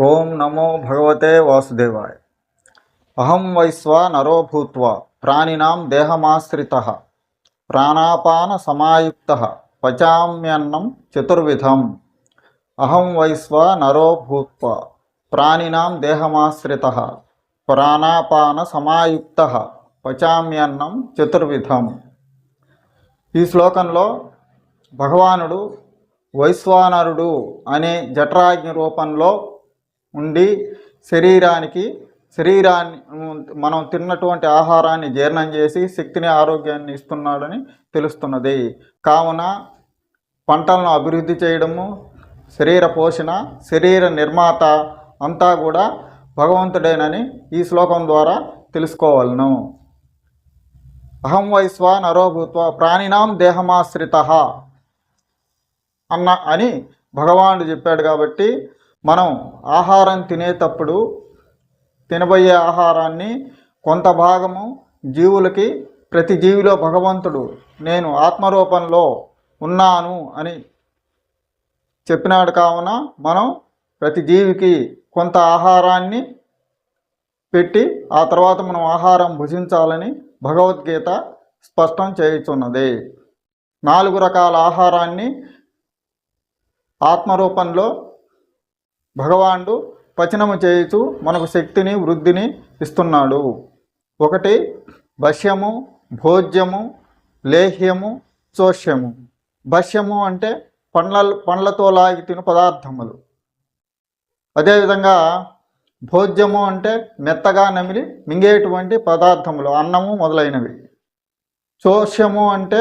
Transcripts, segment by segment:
ఓం నమో భగవతే వాసుదేవాయ. అహం వైశ్వ నరో భూత్వా ప్రాణినాం దేహమాశ్రిత. ప్రాణాపాన సమాయుక్త. పచామ్యన్నం చతుర్విధం. అహం వైశ్వ నరో భూత్వా ప్రాణినాం దేహమాశ్రిత. ప్రాణాపాన సమాయుక్త. పచామ్యన్నం చతుర్విధం. ఈ శ్లోకంలో భగవానుడు వైశ్వానరుడు అనే జఠరాజ్ఞ రూపంలో ఉండి శరీరానికి శరీరాన్ని మనం తిన్నటువంటి ఆహారాన్ని జీర్ణం చేసి శక్తిని ఆరోగ్యాన్ని ఇస్తున్నాడని తెలుస్తున్నది. కావున పంటలను అభివృద్ధి చేయడము శరీర పోషణ శరీర నిర్మాత అంతా కూడా భగవంతుడేనని ఈ శ్లోకం ద్వారా తెలుసుకోవాలను. అహం వైశ్వ నరోభూత్వ ప్రాణినాం దేహమాశ్రిత అన్న అని భగవానుడు చెప్పాడు కాబట్టి మనం ఆహారం తినేటప్పుడు తినబోయే ఆహారాన్ని కొంత భాగము జీవులకి ప్రతి జీవిలో భగవంతుడు నేను ఆత్మరూపంలో ఉన్నాను అని చెప్పినాడు కావున మనం ప్రతి జీవికి కొంత ఆహారాన్ని పెట్టి ఆ తర్వాత మనం ఆహారం భుజించాలని భగవద్గీత స్పష్టం చేయుచున్నది. నాలుగు రకాల ఆహారాన్ని ఆత్మరూపంలో భగవానుడు పచనము చేయుచు మనకు శక్తిని వృద్ధిని ఇస్తున్నాడు. ఒకటి భస్యము భోజ్యము లేహ్యము చోష్యము భస్యము అంటే పండ్ల పండ్లతో లాగి తిను పదార్థములు. అదేవిధంగా భోజ్యము అంటే మెత్తగా నమిలి మింగేటువంటి పదార్థములు అన్నము మొదలైనవి. చోష్యము అంటే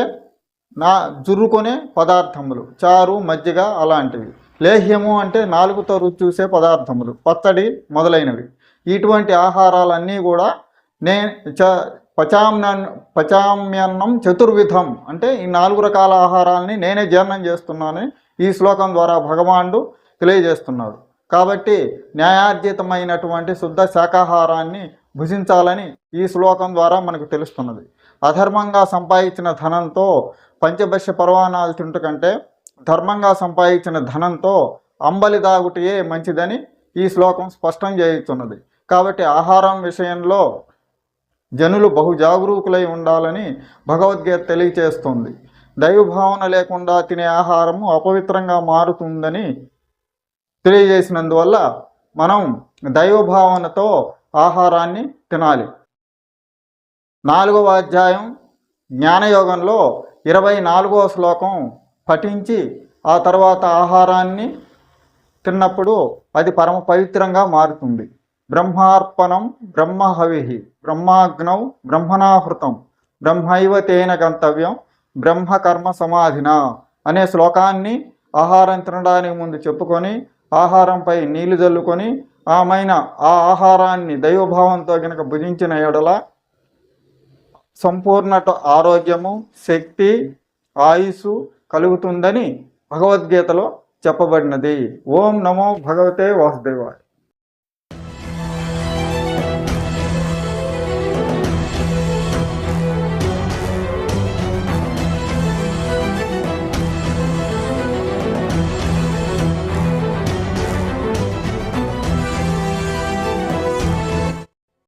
నా జుర్రుకొనే పదార్థములు చారు మజ్జిగ అలాంటివి. లేహ్యము అంటే నాలుగుతో రుచి చూసే పదార్థములు పచ్చడి మొదలైనవి. ఇటువంటి ఆహారాలన్నీ కూడా నే చ పచామ్య పచామ్యన్నం చతుర్విధం అంటే ఈ నాలుగు రకాల ఆహారాలని నేనే జీర్ణం చేస్తున్నానని ఈ శ్లోకం ద్వారా భగవానుడు తెలియజేస్తున్నాడు. కాబట్టి న్యాయార్జితమైనటువంటి శుద్ధ శాకాహారాన్ని భుజించాలని ఈ శ్లోకం ద్వారా మనకు తెలుస్తున్నది. అధర్మంగా సంపాదించిన ధనంతో పంచభక్ష్య పర్వాణాలు తింటు కంటే ధర్మంగా సంపాదించిన ధనంతో అంబలి దాగుటయే మంచిదని ఈ శ్లోకం స్పష్టం చేయుతున్నది కాబట్టి ఆహారం విషయంలో జనులు బహు జాగరూకులై ఉండాలని భగవద్గీత తెలియచేస్తుంది. దైవభావన లేకుండా తినే ఆహారము అపవిత్రంగా మారుతుందని తెలియజేసినందువల్ల మనం దైవభావనతో ఆహారాన్ని తినాలి. నాలుగవ అధ్యాయం జ్ఞానయోగంలో ఇరవై నాలుగవ శ్లోకం పఠించి ఆ తర్వాత ఆహారాన్ని తిన్నప్పుడు అది పరమ పవిత్రంగా మారుతుంది. బ్రహ్మార్పణం బ్రహ్మహవిహి బ్రహ్మాగ్నౌ బ్రహ్మణాహృతం. బ్రహ్మైవ తేన గంతవ్యం బ్రహ్మకర్మ సమాధిన అనే శ్లోకాన్ని ఆహారం తినడానికి ముందు చెప్పుకొని ఆహారంపై నీళ్ళు జల్లుకొని ఆమెన ఆ ఆహారాన్ని దైవభావంతో కనుక భుజించిన ఎడల సంపూర్ణ ఆరోగ్యము శక్తి ఆయుసు కలుగుతుందని భగవద్గీతలో చెప్పబడినది. ఓం నమో భగవతే వాసుదేవాయ.